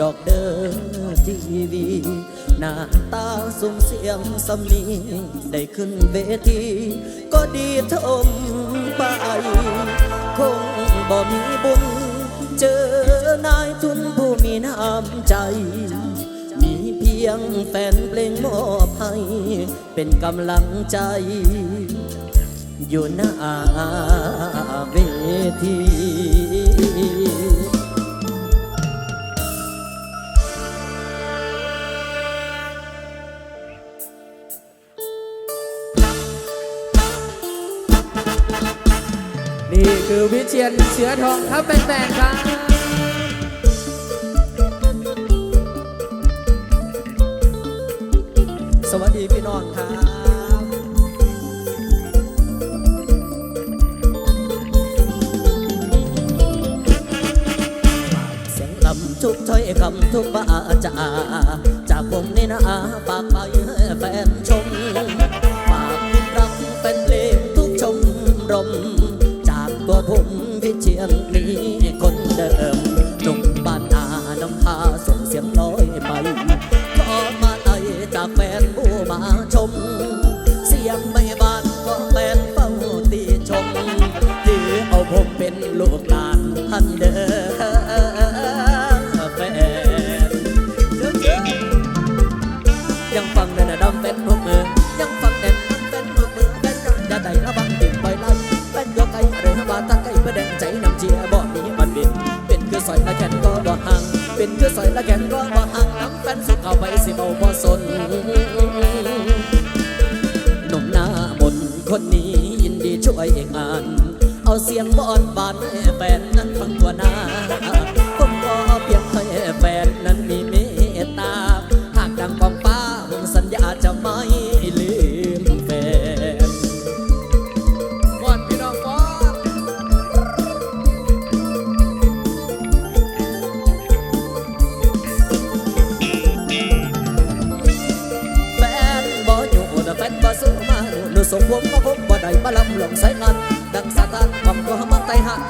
ดอกเดินทีวีหน้าตาสุ่มเสียงสำนีได้ขึ้นเวที ก็ดีทมไป คงบ่มีบุญ เจอนายทุนผู้มีน้ำใจ มีเพียงแฟนเพลงมอบให้ เป็นกำลังใจ อยู่หน้าเวที นี่คือวิเชียนเสือทองครับแฟนๆครับสวัสดีพี่น้องครับเสียงลำทุกถ้อยคำทุกบาจาจากผมนี่นะฝากไปแฟนช คือสอยละแขนก็บ่ห่างน้ำแฟนสุดเอาไปสิเบาบ่สนหนุ่มหน้ามนคนนี้ยินดีช่วยงาน เอาเสียงบอนบานแฟนนั้นฟังตัวหน้า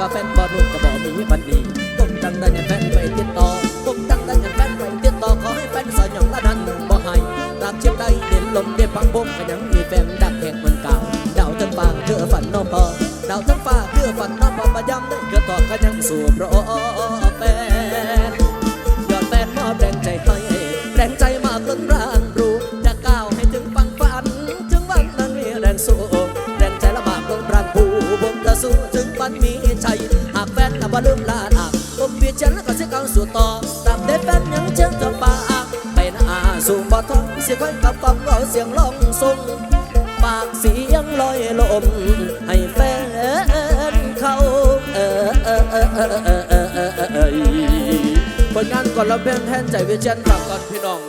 ว่าแฟนบ่รู้ก็บ่มีบันดีผมจังได้ยังแฟนไปติดต่อตุ้มจังได้ยังแฟนไปติดต่อขอให้แฟนสอนอย่างละนั้นบ่ให้ตามเชียงใดเด่นลมเด่นพังผมก็ยังมีแฟนดักแหกเหมือนเก่าดาวทั้งฟ้าคือฝันน้องพอดาวทั้งฟ้าคือฝันน้องพอประยำได้ก็ต่อก็ยังสู่รอ สียงล่องส่งปากเสียงลอยลม ให้แฟนเขาเออเออเออเออเออเออผลงานก่อนแล้วเพลงแทนใจเวียนเชียนกลับก่อนพี่น้อง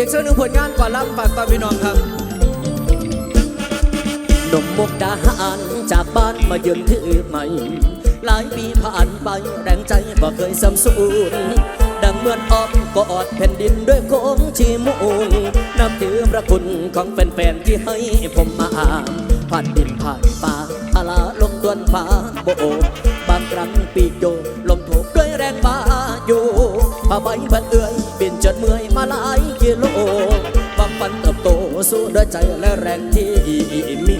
อีกสักหนึ่งผลงานก่อนรับฝากก่อนพี่น้องครับหนุ่มมุกดาหารจากบ้านมาเยือนถือใหม่ หลายปีผ่านไปแรงใจบ่เคยสำสูญดังเหมือนอ้อมกอดแผ่นดินด้วยโคงชีมูลนับถือพระคุณของแฟนๆที่ให้ผมมาอ่านผ่านดินผ่านป่าพาลาลมตวนฟ้าโบกบางครั้งปีโยลมโถบด้วยแรงมาอยู่ผ้าใบพันเอื่อยบินจนเมื่อยมาหลาย กิโลความฝันเติบโตสู้ด้วยใจและแรงที่มี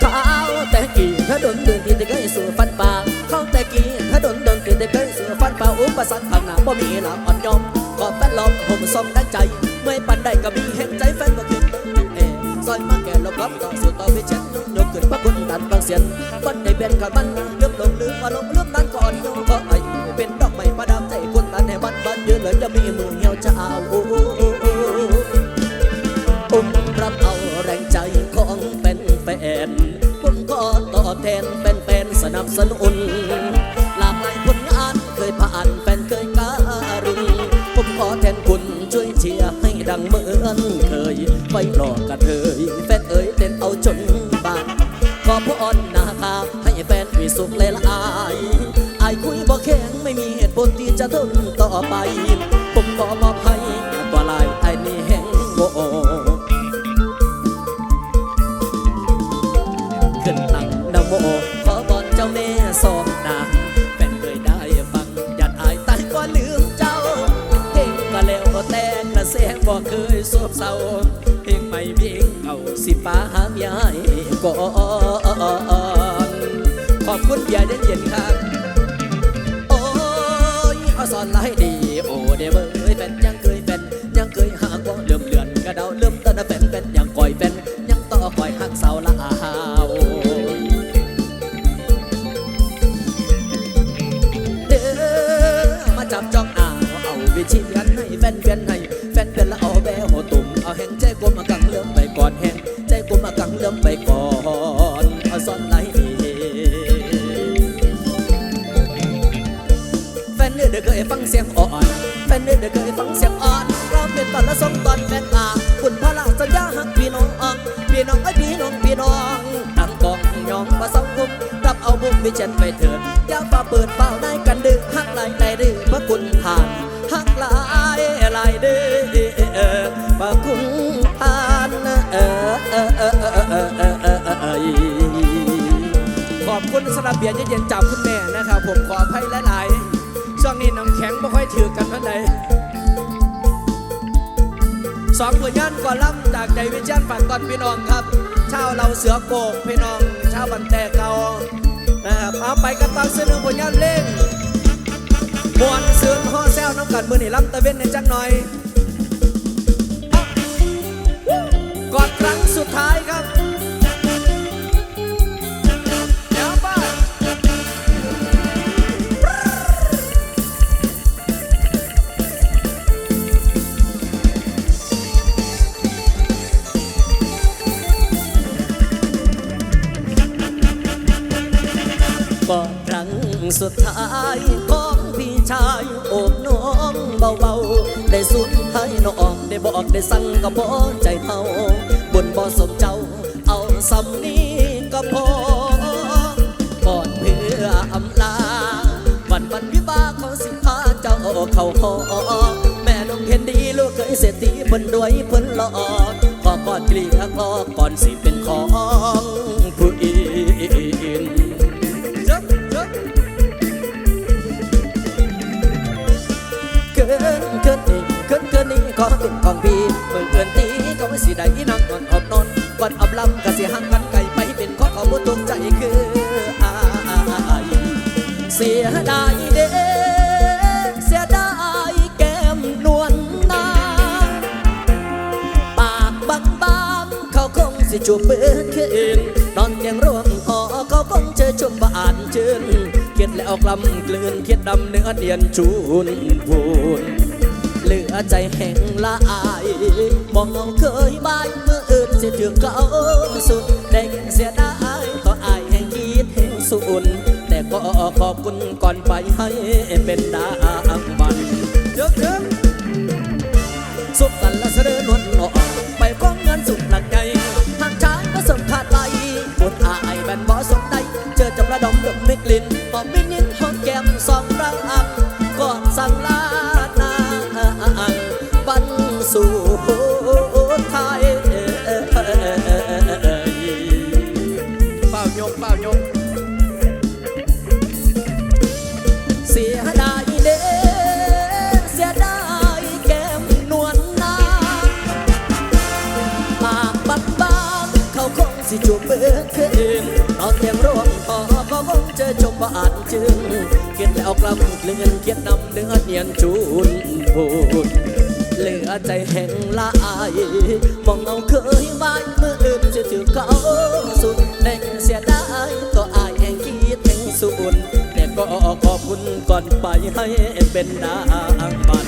เขาแต่กี่ถ้าดนเดินที่ได้เคยสู่ฟันป่าเขาแต่กี่ถ้าดนเดินที่ได้เคยสู่ฟันป่าอุปสรรคข้างหน้าบ่มีหลักอ่อนยอมก็แฟนล้อมผมส่งดังใจเมื่อปันได้ก็มี ขึ้นพระคุณดันบางเสียนวันในเป็นขันมันลืมลงลืมมาลงลืมนั้นก่อนโยก็ไอเป็นดอกไม้ประดับใจคนตันให้บันบันยืนเลยจะมีมือเหี่ยวจะเอาอุ้มรับเอาแรงใจของเป็นแฟนผมก็ตอบแทนเป็นแฟนสนับสนุนหลากหลายผลงานเคยผ่านแฟนเคยการุณผมขอแทนคุณช่วยเชียร์ให้ดังเหมือนเคยไฟหลอกกันเธยแฟนเอ๋ยเล่นเอาจนบาด ขอพรนาคาให้แฟนมีสุขเลยละอายอายคุยบ่แข็งไม่มีเหตุผลที่จะทนต่อไป ผมขอมอบให้ตัวลายไอ้นี่แห่งโง่ขึ้นตั้งนโมขอบอนเจ้าแม่สองนาแฟนเคยได้ฟังยันอายตายก็ลืมเจ้าเพลงก็แล้วก็แต่กระแสบ่เคยสวบเศร้าาสิป้าหามยายก่อนขอบคุณยายเย็นครับ โอ้ยเอาสอนไล่ดี โอ้เดเบยแฟนยังเป็น อบคุณสำหรับเบียร์เย็นๆจากคุณแม่นะครับ ผมขออภัยหลายๆช่วงนี้น้ำแข็งไม่ค่อยถือกันเท่าใดสองผลงานก่อนล่ำจากใจวิเชียนฝากตอนพี่น้องครับชาวเราเสือโกกพี่น้องชาวบันแต่เก่านะครับเอาไปกันตามเสนอผลงานเล่งมวนเสือห่อแซวน้ำกันมือนี่ล่ำตะเวนในจังหน่อยก่อนครั้งสุดท้ายครับ กอนครั้งสุดท้ายของพี่ชายโอบน้องเบาๆ ได้สุดท้ายน้องได้บอกได้สั่งก็พอใจเท่าบนบ่สมเจ้า เอาสำนี้ก็พอก่อนเพื่ออำลา วันวันวิบากของสิพาเจ้าเข้าหอแม่น้องเห็นดีลูกเคยเศรษฐีเพิ่นรวยเพิ่นหล่อขอก่อนกลีกคอก่อนสิเป็นของผู้อื่ กินนี่ขอเป็นของพี่เมื่อเกินตีก็ไม่สิได้นั่งนอนอบนอนก่อนอับลำก็สิหักกันไกลไปเป็นของเขาบ่ตรใจคืออายเสียดายเด้เสียดายแก้มนวลนางปากบางบางๆเขาคงสิจูบเบิดคืนนอนยังร่วงหอเขาคงเจอชมบานจืนเกียดแล้วกลำกลืนเกียดดำเนื้อเดียนชูนพูน เหลือใจแห่งละอายมองเอาเคยบายเมื่ออื่นเสียถึงเขาสุดได้แค่เสียดายต่ออายแห่งคิดแห่งสุนแต่ก็ขอบคุณก่อนไปให้เป็นดางบันเจับจับสุขสันต์ละเสด็จนวลหนอไปก้องเงินสุขหลักใหญ่ทางช้ายก็สมขาดไหลบนอายแบนบ่สมใดเจอจำระดมดมไม่กลิ้น งเจอชมว่าอ่านจึงเขียนแล้วกลับเลือนเขียนนำเนื้อเนียนจูนพูดเหลือใจแห่งละอายมองเอาเคยไว้เมื่ออื่นจะถือเขาสุดแด่งเสียดายก็อายแห่งคิดแห่งสุนแต่ก็ขอบคุณก่อนไปให้เป็นนางบัน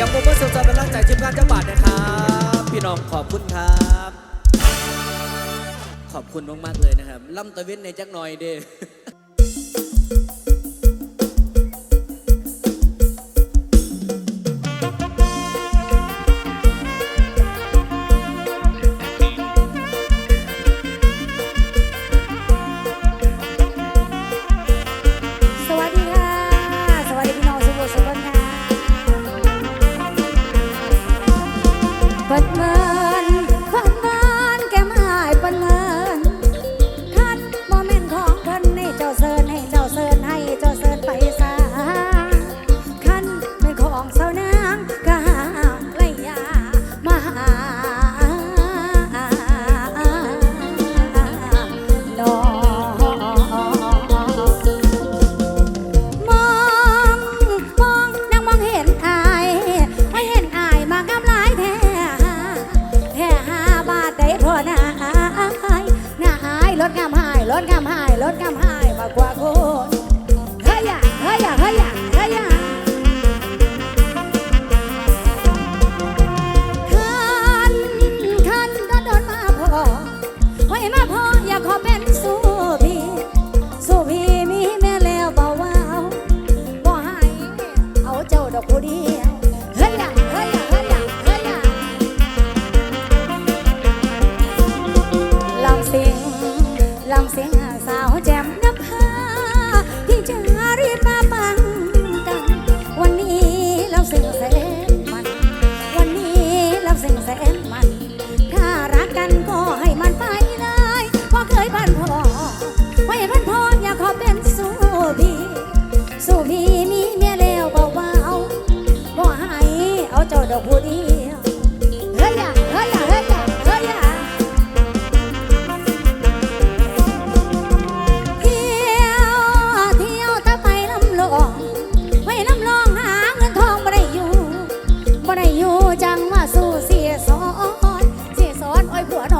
สียงโมเมอร์สดๆเป็นร่างใจทีมงานเจ้าบาทนะครับ พี่น้องขอบคุณครับ ขอบคุณมากๆเลยนะครับล่ำตะเวนในจักหน่อยเด้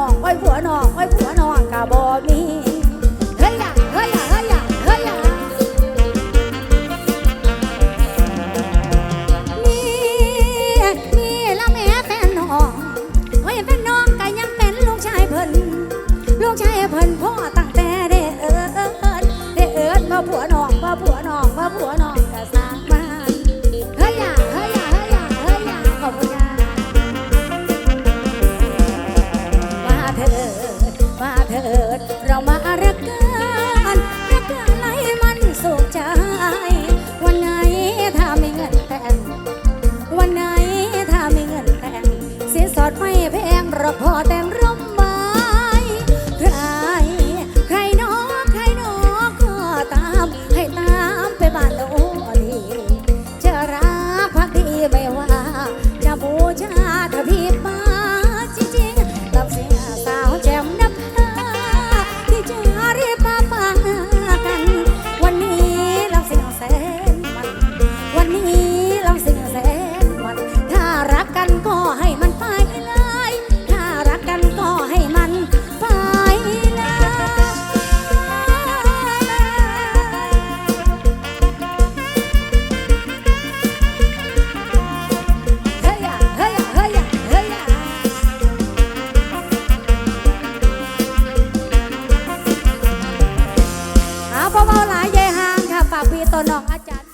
น้องอ้ยผัวหน้องอ้ย เอาเบาๆหลายเยหางค่ะฝากพี่ตัวน้องอาจารย์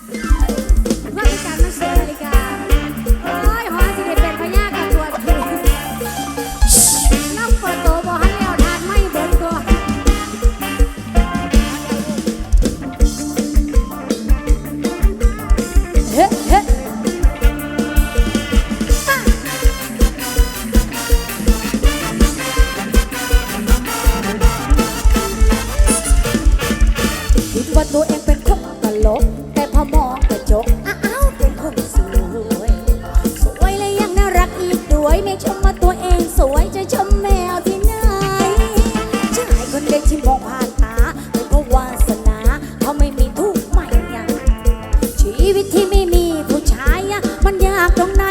ากตรงไหน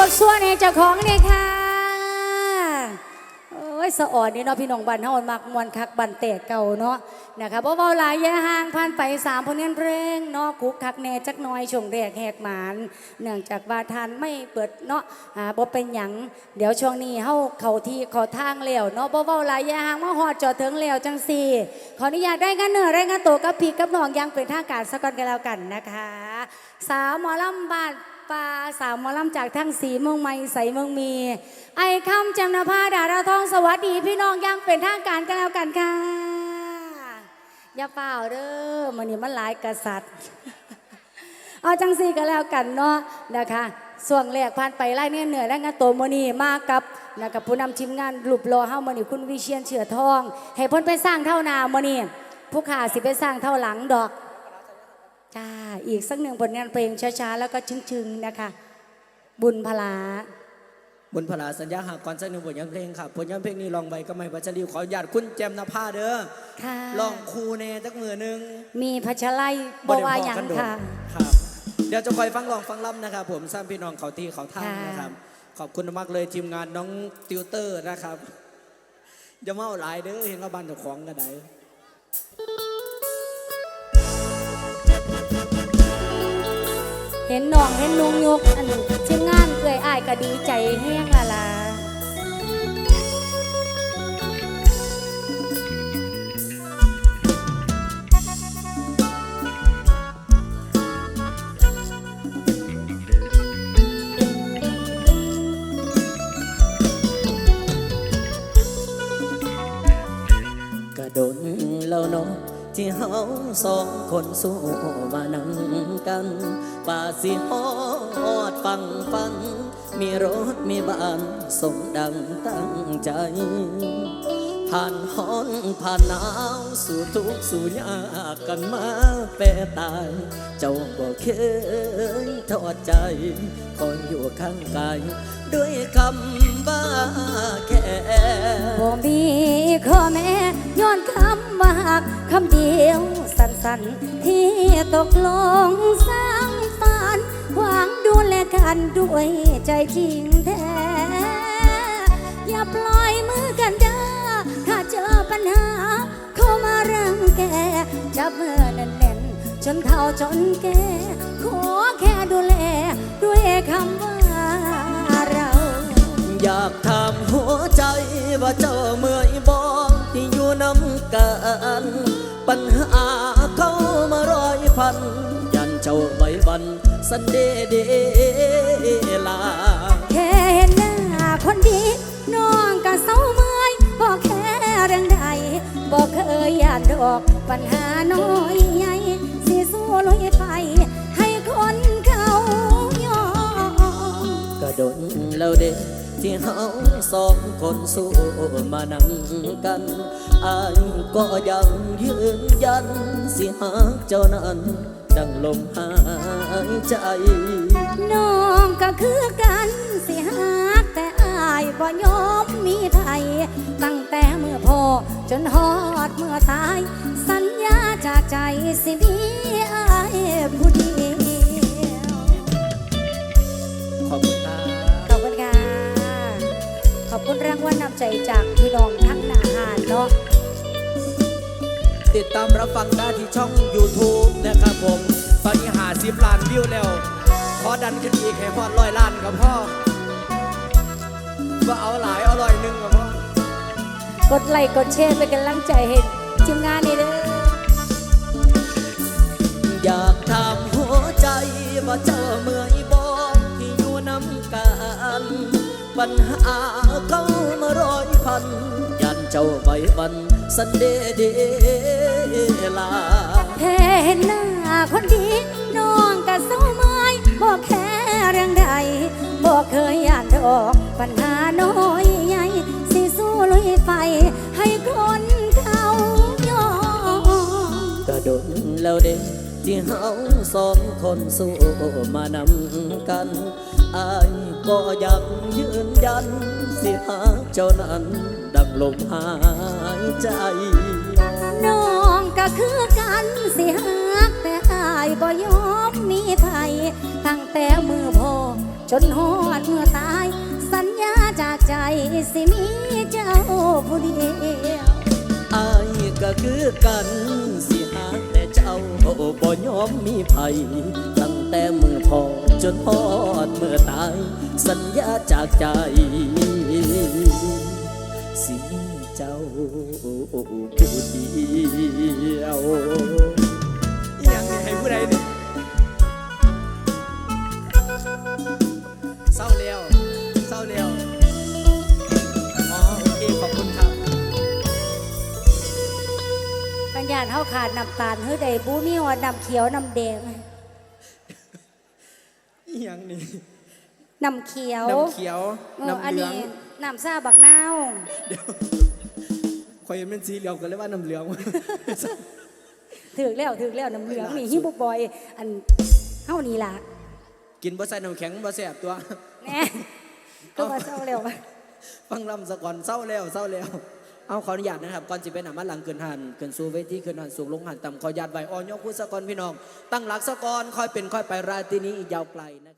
สวดสวดในเจ้าของเนี่ยค่ะโอ้ยสะอ่อนนี่เนาะพี่น้องบ้านเฮามักมวนคักบันเตะเก่าเนาะนะคะบ่เว้าหลายอย่าห่างผ่านไปสามผลงานเพลงเนาะคุกคักแน่จักหน่อยช่วงแรกแหกหมานเนื่องจากว่าทานไม่เปิดเนาะอ่าบ่เป็นหยังเดี๋ยวช่วงนี้เฮาเข้าที่เข้าทางแล้วเนาะบ่เว้าหลายอย่าห่างมาฮอดจอดถึงแล้วจังซี่ขออนุญาตได้กันเนื้อได้งานโตวกับพี่กับน้องอยังเป็นทางการสักก่อนกันแล้วกันนะคะ สาวหมอลำบ้าน ปลาสาวมอลำจากทั้งสีเมืองไม่ใสเมืองมี ไอคำจำนภาดาราทองสวัสดีพี่น้องอยังเป็นทางการกันแล้วกันค่ะ อย่าเปล่าเด้อมันนี่มันหลายกษัตริย์ เอาจังสีก็แล้วกันเนาะนะคะส่วนแรกผ่านไปไล่เนี่ยเหนื่อยแล้วงานโตมนีมากับนะครับผู้นำทีมงานรูปรอเฮ้ามอนีคุณวิเชียนเฉือทองให้พ้นไปสร้างเท่านามอนีผู้ข่าสิไปสร้างเท่าหลังดอก จ้า อีกสักหนึ่งผลงานเพลงช้าๆ แล้วก็ชึงๆนะคะ บุญพลาบนพลาสัญญาหากก่อนสักหนึ่งผลงานเพลงครับผลงานเพลงนี้ลองใบก็ไม่ปัจจรีขออนุญาตคุณแจมนภาเด้อค่ะลองครูเนจักมือหนึง มีพัชไลบบ่อได้ว่าพอหยังกันโดนค่ะครับเดี๋ยวจะคอยฟังลองฟังล่ำนะครับผมสร้างพี่น้องเขาที่เขาท่าค่ะนะครับ ขอบคุณมากเลยทีมงานน้องติวเตอร์นะครับจะเมาหลายเด้อเห็นว่าบ้านเจ้าของกันไหน เห็นน้องเห็นลุงยกอันทีมงานเอ่ยอายก็ดีใจแห้งละล่ะกระโดนแล้วเนาะ ที่เฮาสองคนสู้มานั่งกันป่าสิฮอดฟังฟัง มีรถมีบ้านส่งดังตั้งใจ ผ่านฮ้อนผ่านหนาวสู่ทุกสู่ยากกันมาแปรตาย เจ้าบอกเคยทอดใจ คอยอยู่ข้างกายด้วยคำบ้าแค่บ่มีข้อแม้ย้อนคำว่าหัก คำเดียวสั้นๆ ที่ตกลงสร้างฝันหวังดูแลกันด้วยใจจริงแท้ อย่าปล่อยมือกันเด้อถ้าเจอปัญหา เข้ามารังแก จับมือแน่นๆ จนเท่าจนแก่ขอแค่ดูแล ด้วยคำว่าเรา อยากถามหัวใจว่าเจ้าเมื่อยบอง ที่อยู่น้ำกันปัญหาเข้ามาร้อยพัน ยันเจ้าใบบันสันเดเดลา แค่เห็นหน้าคนดีน้องก็เศร้าเมื่อยบอกแค่เรื่องใดบอกเคยยานดอกปัญหาน้อยใหญ่สิสู้ลุยไป ให้คนเขายอมกระดนแล้วเด็ก ที่เฮาสองคนสู้มานั่งกันอายก็ยังยืนยัน สิหากเจ้านั้น ดังลมหายใจ น้องก็คือกันสิหักแต่อายบ่ยอมมีไทย ตั้งแต่เมื่อพอจนฮอดเมื่อตาย สัญญาจากใจสิมีอายผู้เดียว คุณรางวัลนำใจจากพี่น้องทั้งนาหารเนาะติดตามรับฟังได้ที่ช่อง YouTube นะครับผม ตอนนี้หาสิบล้านวิวแล้ว ขอดันขึ้นอีกให้พอดร้อยล้านกับพ่อว่าเอาหลายเอาร้อยหนึ่งกับพ่อกดไลค์กดแชร์เป็นกำลังใจให้ทีมงานนี่เด้ออยากถามหัวใจว่าเจ้าเมื่อย ปัญหาเข้ามาร้อยพันยันเจ้าใบบันสันเดเดลาแค่เห็นหน้าคนดีน้องก็เศร้าเมื่อยบอกแค่เรื่องใดบอกเคยอ่านดอกปัญหาน้อยใหญ่สิสู้ลุยไฟให้คนเขายอมกระโดดแล้วเด็ก ที่เฮาสองคนสู้มานำกันอายก็ยังยืนยัน สิหาเจ้านั้น ดังลมหายใจ น้องก็คือกันสิหักแต่อายบ่ยอมมีไทยตั้งแต่มือพ่อจนหอดเมื่อตาย สัญญาจากใจสิมีเจ้าผู้เดียวอายก็คือกันสิ บ่ยอมมีไผตั้งแต่มือพอจนพอดเมื่อตาย สัญญาจากใจ สิมีเจ้าผู้เดียวอยังนี่ให้ผู้ใดเนี่ย ปัญญาเฮาขาดน้ำตาลเฮ้ยใดบูมีหอดน้ำเขียวน้ำแดงอีหยังนี่น้ำเขียวน้ำเขียวเออน้ำอันเหลืองนี้น้ำซาบักนาวคอยเห็นเป็นสีเหลืองกันเลยว่าน้ำเหลืองถือแล้วถือแล้วน้ำเหลืองนี่ฮิบุบอย อันเฮานี่ล่ะกินบ่ใส่น้ำแข็งบ่แสบตัว แน่ก็ว่าเศร้าแล้ววะฟังลำสะก่อนเศร้าแล้วเศร้าแล้ว เอาขออนุญาตนะครับก่อนจะไปหนามาหลังเกินหันเกินสูเวทีเกินหันสูงลงหันต่ำขออนุญาตไว้ออนยกคู่สะกอนพี่น้อง ตั้งหลักสะกอนค่อยเป็นค่อยไปราตรีนี้อีกยาวไกลนะครับ